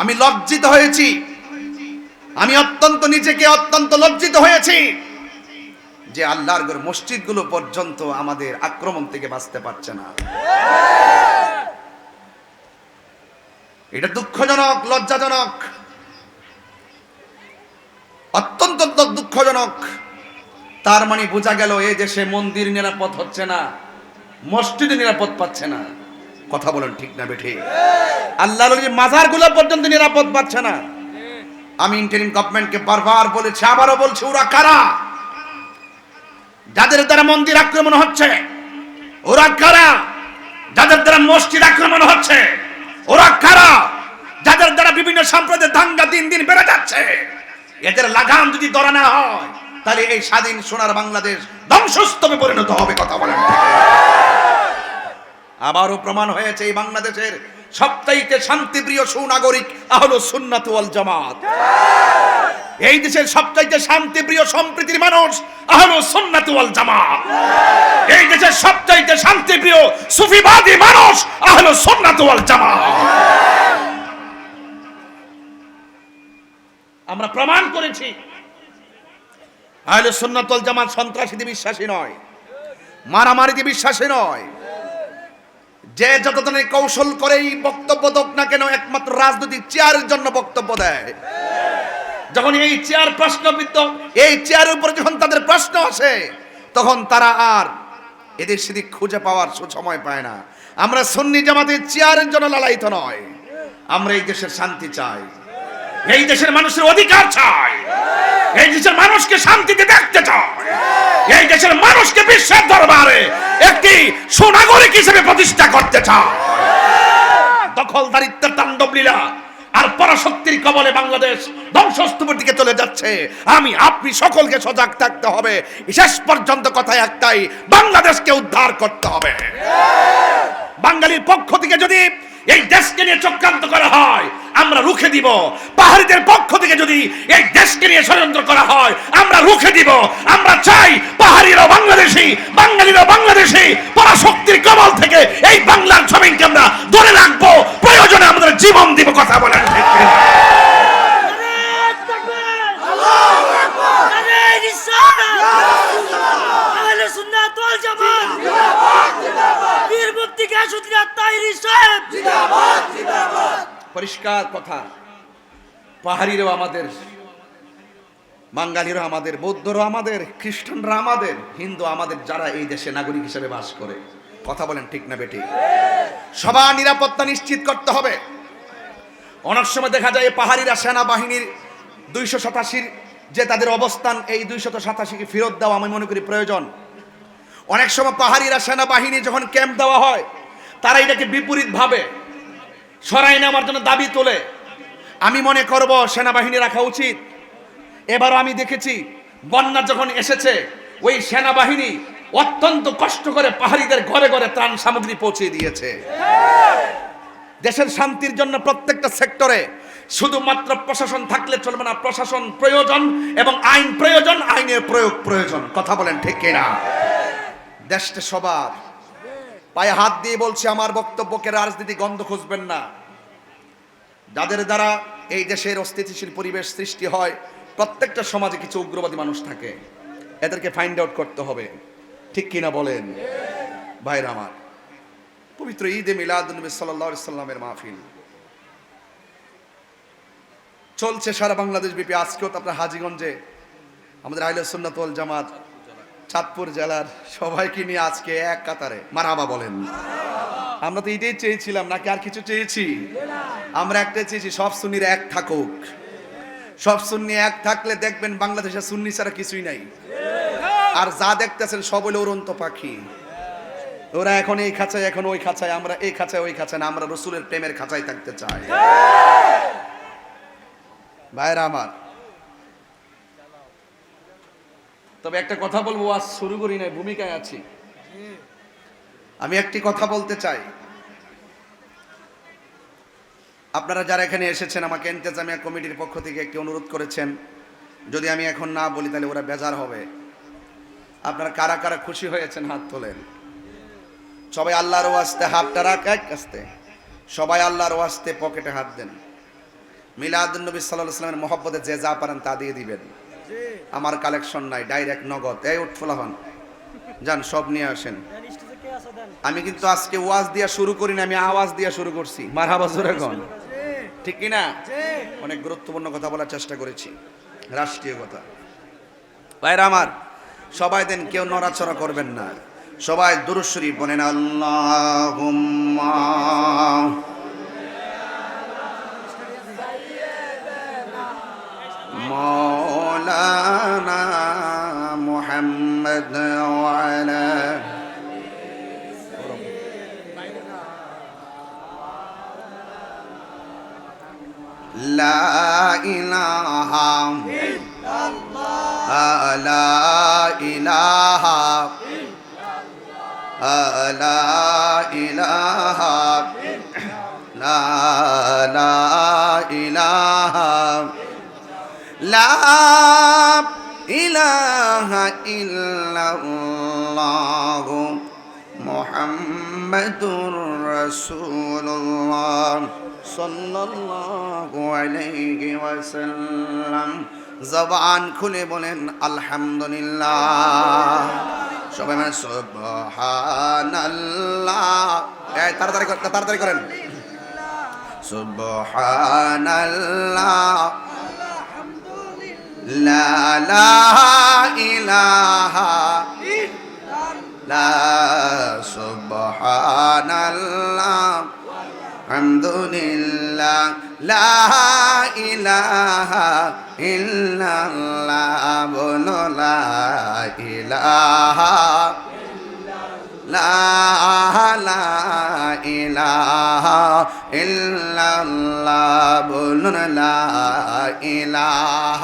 আমি লজ্জিত হয়েছি। আমি অত্যন্ত নিজেকে অত্যন্ত লজ্জিত হয়েছি যে আল্লাহর ঘর মসজিদগুলো পর্যন্ত আমাদের আক্রমণ থেকে বাঁচতে পারছে না। এটা দুঃখজনক, লজ্জাজনক, অত্যন্ত দুঃখজনক। তার মানে বোঝা গেল এই দেশে মন্দির নিরাপদ হচ্ছে না, মসজিদে নিরাপদ পাচ্ছে না। কথা বলেন ঠিক না বেঠে। আল্লাহ মাজারগুলো পর্যন্ত নিরাপদ পাচ্ছে না। আমি ইন্টারিম গভর্নমেন্টকে বারবার বলেছি, আবারও বলছি, ওরা কারা? যাদের দ্বারা মন্দির আক্রমণ হচ্ছে, ওরা কারা? যাদের দ্বারা মসজিদ আক্রমণ হচ্ছে, ওরা কারা? যাদের দ্বারা বিভিন্ন সম্প্রদায়ের দাঙ্গা দিন দিন বেড়ে যাচ্ছে, এদের লাগাম যদি ধরা না হয়, তাহলে এই স্বাধীন সোনার বাংলাদেশ ধ্বংসস্তবে পরিণত হবে, কথা বলেন। আবারও প্রমাণ হয়েছে এই বাংলাদেশের সবচাইতে শান্তিপ্রিয় সুনাগরিক আহলো সুন্নাত ওয়াল জামাত। এই দেশের সবচাইতে শান্তিপ্রিয় সম্প্রীতির মানুষ আহলো সুন্নাত ওয়াল জামাত। এই দেশের সবচাইতে শান্তিপ্রিয় সুফিবাদী মানুষ আহলো সুন্নাত ওয়াল জামাত। আমরা প্রমাণ করেছি, আহলে সুন্নাত ওয়াল জামাত সন্ত্রাসীতে বিশ্বাসী নয়, মারামারিতে বিশ্বাসী নয় যে যত ধরনের কৌশল করে এই বক্তব্য দোক না কেন, একমাত্র রাজনৈতিক চেয়ারের জন্য বক্তব্য দেয়। যখন এই চেয়ার প্রশ্নবিদ্ধ, এই চেয়ারের উপর যখন তাদের প্রশ্ন আসে, তখন তারা আর এদের সেদিক খুঁজে পাওয়ার সময় পায় না। আমরা সন্নি জামাতের চেয়ারের জন্য লালায়িত নয়। আমরা এই দেশের শান্তি চাই। এই দেশের মানুষের অধিকার চাই। এই দেশের মানুষকে শান্তিতে দেখতে চাই। এই দেশের মানুষকে বিশ্বের দরবারে একটি সুনাগরিক হিসেবে প্রতিষ্ঠা করতে চায় দখলদারিত্বের তাণ্ডব লীলা আর পরাশক্তির কবলে বাংলাদেশ ধ্বংসস্তূপের দিকে চলে যাচ্ছে। আমি, আপনি সকলকে সজাগ থাকতে হবে। শেষ পর্যন্ত কথা একটাই, বাংলাদেশকে উদ্ধার করতে হবে। বাঙালির পক্ষ থেকে যদি এই দেশকে নিয়ে চক্রান্ত করা হয়, আমরা রুখে দিব। পাহাড়িদের পক্ষ থেকে যদি এই দেশকে নিয়ে ষড়যন্ত্র করা হয়, আমরা রুখে দিব। আমরা চাই পাহাড়িরা বাংলাদেশি, বাঙালিরা বাংলাদেশি, পরাশক্তির কবল থেকে এই বাংলার জমিনকে আমরা ধরে রাখব। প্রয়োজনে আমাদের জীবন দিব, কথা বলেন ঠিক পরিষ্কার কথা। পাহাড়িরাও আমাদের বাঙালিরা আমাদের বৌদ্ধরা আমাদের, খ্রিস্টানরা আমাদের, হিন্দু আমাদের, যারা এই দেশে নাগরিক হিসেবে বাস করে। কথা বলেন ঠিক না বেটি সবার নিরাপত্তা নিশ্চিত করতে হবে। অনেক সময় দেখা যায় পাহাড়িরা সেনাবাহিনীর দুইশো সাতাশির যে তাদের অবস্থান, এই দুইশত সাতাশিকে ফেরত দেওয়া আমি মনে করি প্রয়োজন। অনেক সময় পাহাড়িরা সেনাবাহিনী যখন ক্যাম্প দেওয়া হয় তারা এটাকে বিপরীত ভাবে সরাই নেওয়ার জন্য দাবি তোলে। আমি মনে করব সেনাবাহিনী রাখা উচিত। এবারও আমি দেখেছি, বন্যা যখন এসেছে, ওই সেনাবাহিনী অত্যন্ত কষ্ট করে পাহাড়িদের ঘরে ঘরে ত্রাণ সামগ্রী পৌঁছে দিয়েছে। দেশের শান্তির জন্য প্রত্যেকটা সেক্টরে শুধুমাত্র প্রশাসন থাকলে চলবে না, প্রশাসন প্রয়োজন এবং আইন প্রয়োজন, আইনের প্রয়োগ প্রয়োজন। কথা বলেন ঠিক কিনা? দেশটা সবার পায়ে হাত দিয়ে বলছি, আমার বক্তব্যকে রাজনীতি গন্ধ খুঁজবেন না। যাদের দ্বারা এই দেশের অস্থিতিশীল পরিবেশ সৃষ্টি হয়, প্রত্যেকটা সমাজে কিছু উগ্রবাদী মানুষ থাকে। এদেরকে ফাইন্ড আউট করতে হবে। ঠিক কিনা বলেন? ভাইরা আমার, পবিত্র ঈদে মিলাদুলনবী সাল্লাহ সাল্লামের মাহফিল। চলছে সারা বাংলাদেশ ব্যাপী। আজকেও তো আপনার হাজিগঞ্জে আমাদের আইল সুন্নাতল জামাত চাঁদপুর জেলার সবাইকে নিয়ে আজকে এক কাতারে। মারাবা বলেন। আমরা তো এটাই চেয়েছিলাম, নাকি আর কিছু চেয়েছি? আমরা একটা চেয়েছি, সব সুন্নির এক থাকুক। সব সুন্নি এক থাকলে দেখবেন বাংলাদেশে সুন্নি ছাড়া কিছুই নাই। আর যা দেখতেছেন, সব হলো উড়ন্ত পাখি। ওরা এখন এই খাঁচায়, এখন ওই খাঁচায়, আমরা এই খাঁচায়, ওই খাঁচায় না, আমরা রসুলের প্রেমের খাঁচায় থাকতে চাই। ভাইরা আমার তবে একটা কথা বলব, আজ শুরু করি নাই, ভূমিকায় আছি। আমি একটি কথা বলতে চাই। আপনারা যারা এখানে এসেছেন, আমাকে এন্তেজামিয়া কমিটির পক্ষ থেকে একটি অনুরোধ করেছেন। যদি আমি এখন না বলি, তাহলে ওরা বেজার হবে। আপনারা কারা কারা খুশি হয়েছেন হাত তোলেন? সবাই আল্লাহর ওয়াস্তে হাতটা রাখ, এক আস্তে সবাই আল্লাহর ওয়াস্তে পকেটে হাত দেন। মিলাদুল নবী সাল্লাহ সাল্লামের মহব্বতে যে যা পারেন তা দিয়ে দিবেন। আমার কালেকশন নাই ডাইরেক্ট নগদ। এই উঠফুলা হন যান সব নিয়ে আসেন। আমি কিন্তু আজকে ওয়াজ দিয়া শুরু করি না আমি আওয়াজ দিয়া শুরু করছি। মারহাবা জোরে গন ঠিক কি না? অনেক গুরুত্বপূর্ণ কথা বলার চেষ্টা করেছি। রাষ্ট্রীয় কথা। ভাইরা আমার সবাই দেন কেউ নড়াচড়া করবেন না। সবাই দুরুশরীফ বলেন আল্লাহুম্মা مولانا محمد وعلى لا إله آه، لا إله لا إله لا لا إله জবান খুলে বলেন আলহামদুলিল্লাহ। সবাই মানে তাড়াতাড়ি তাড়াতাড়ি করেন। সুবহানাল্লাহ। لا لا إله لا سبحان الله الحمد لله لا إله إلا الله بولو لا إله لا لا إله إلا الله بولن لا إله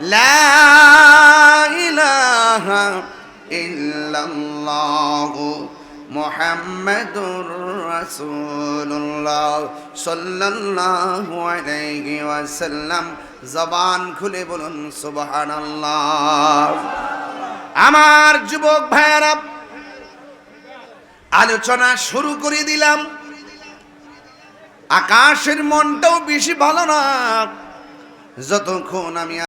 لا إله إلا لا إله إلا الله محمد رسول الله صلى الله عليه وسلم জবান খুলে বলুন সুবহানাল্লাহ আমার যুবক ভাইয়ারা আলোচনা শুরু করে দিলাম আকাশের মনটাও বেশি ভালো না যতক্ষণ আমি